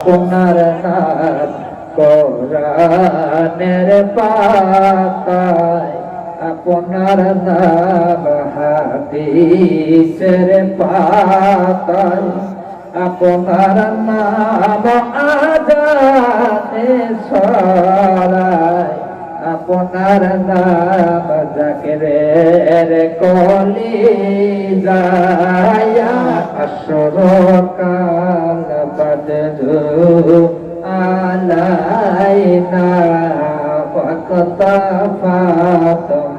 আপনার নাম কোরআনের পাতায়, আপনার নাম হাদিসের পাতায়, আপনার নাম আজানে ছড়ায়, আপনার নাম জাকেরের কলি যায় আসর عبده علينا فاقتفت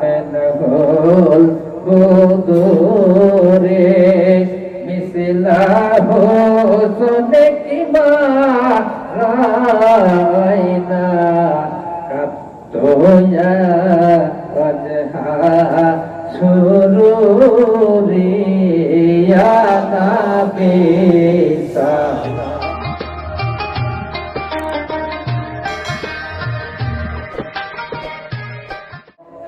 منه البدور مثله سنك ما رأينا قد يا وجهها سروري يا نبي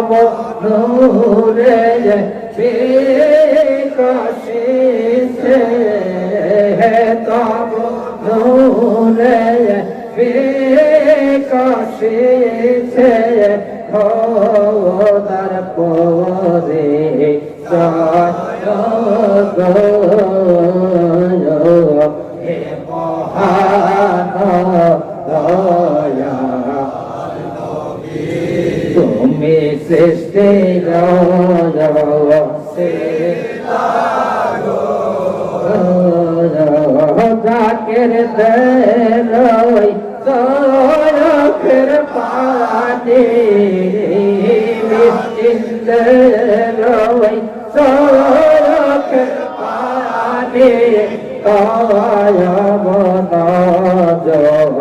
তব নূরে বিকশিতে তব নূরে বিকশিতে খোদার পরে হে জাকের দেরই তরফের পানি মিষ্টিন্দেরই তরফের পানি তয়ব নজর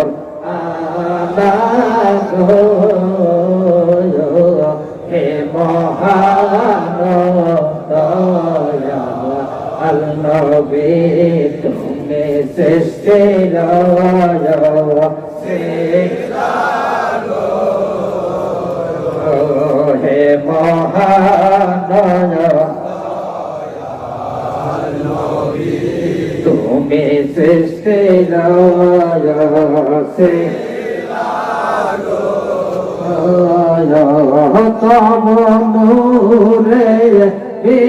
আলাগো হে মহান দয়া আল নবী তুমি সৃষ্টি হে মহান দয়া তুমি সৃষ্টি সে তব নূরে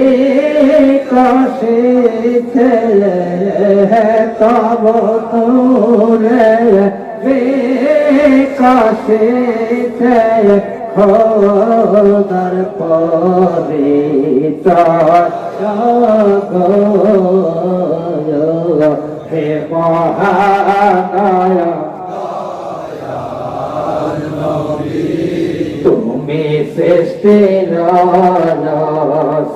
বিকশিতে তব নূরে বিকশিতে খোদার পরিচয়। হে মহাদয় তুমি সৃষ্টি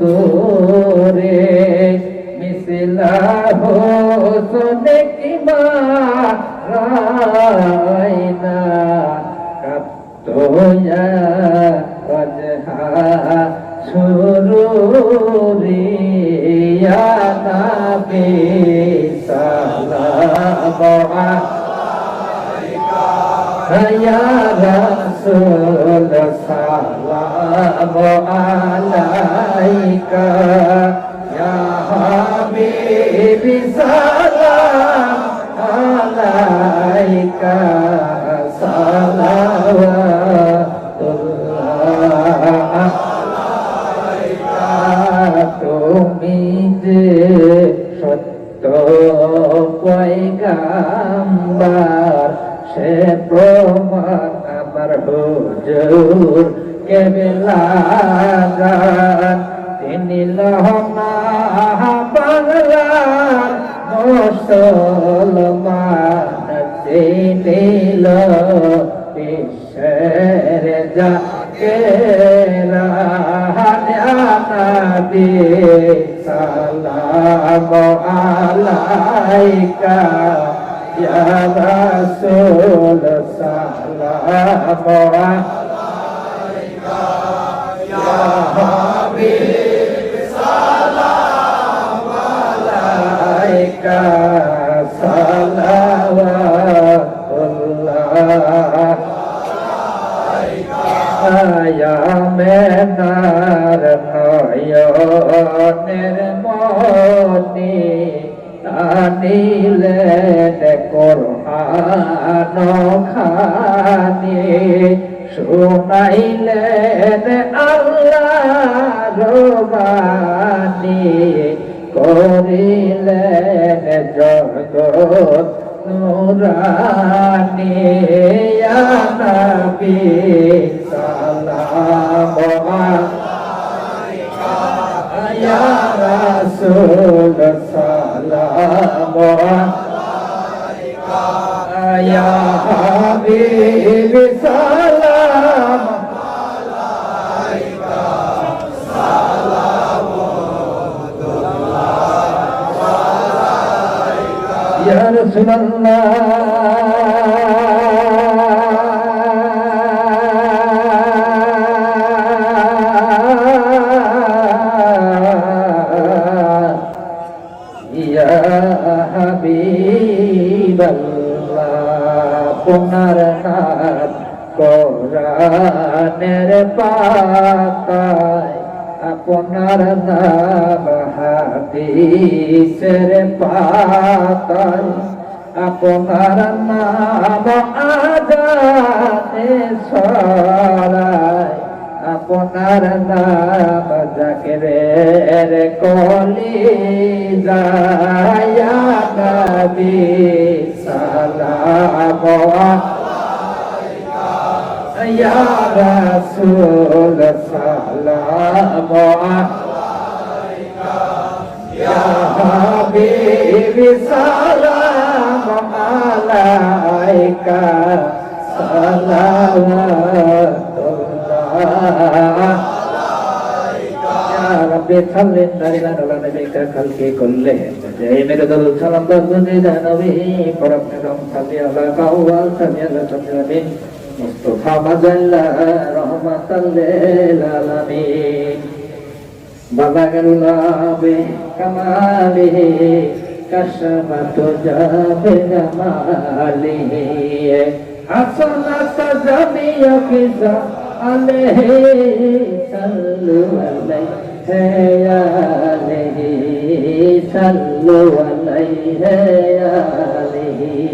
দূরে মিসলা হো সোনে কি মা রায়না কাপ্তয়া অজহা সুরুরিয়া নাবি সালাম আলাইকা ইয়া রাসূল সাল্লাল্লাহু عليك يا حبيبي سلام عليك صلوات الله তুমি যে সত্য পয়গাম্বার সে প্রমাণ আমার হুজুর কেবলাগান তিনি লহনা বাংলার মুসলমান চিনিল বিশ্বের যাকে নবী সালাম আলাইকা ইয়া রাসূল, সালাম আলাইকা খানি শুনাইলেন আল্লাহ রবানি করিলেন জগৎ নুরানি। নবী সালাম আলাইকা। ইয়া يدخل النار يا حبيب الله قمر نار قرآن پاکا আপনার নাম হাদিসের পাতায় আপনার নাম আজানে ছড়ায়। আপনার নাম জাকের কলি যায়। নবী সালাম يا رسول سلام عليك يا حبيبي سلام عليك صلوات الله يا ربي صل على نبيك خلقي كله جاي میرے دل سلام دردی دانوی پرم کرم صلی اللہ علیہ وسلم মুস্তফা মাজাল্লা রহমাতাল্লিল আলামিন বাবাগারুলাবে কামালিহি কাশমাতু জাবে জামালিহি হাসানাত জামিয়া ফিজা আলাইহি সাল্লু আলাইহি ইয়া আলাইহি সাল্লু আলাইহি ইয়া আলাইহি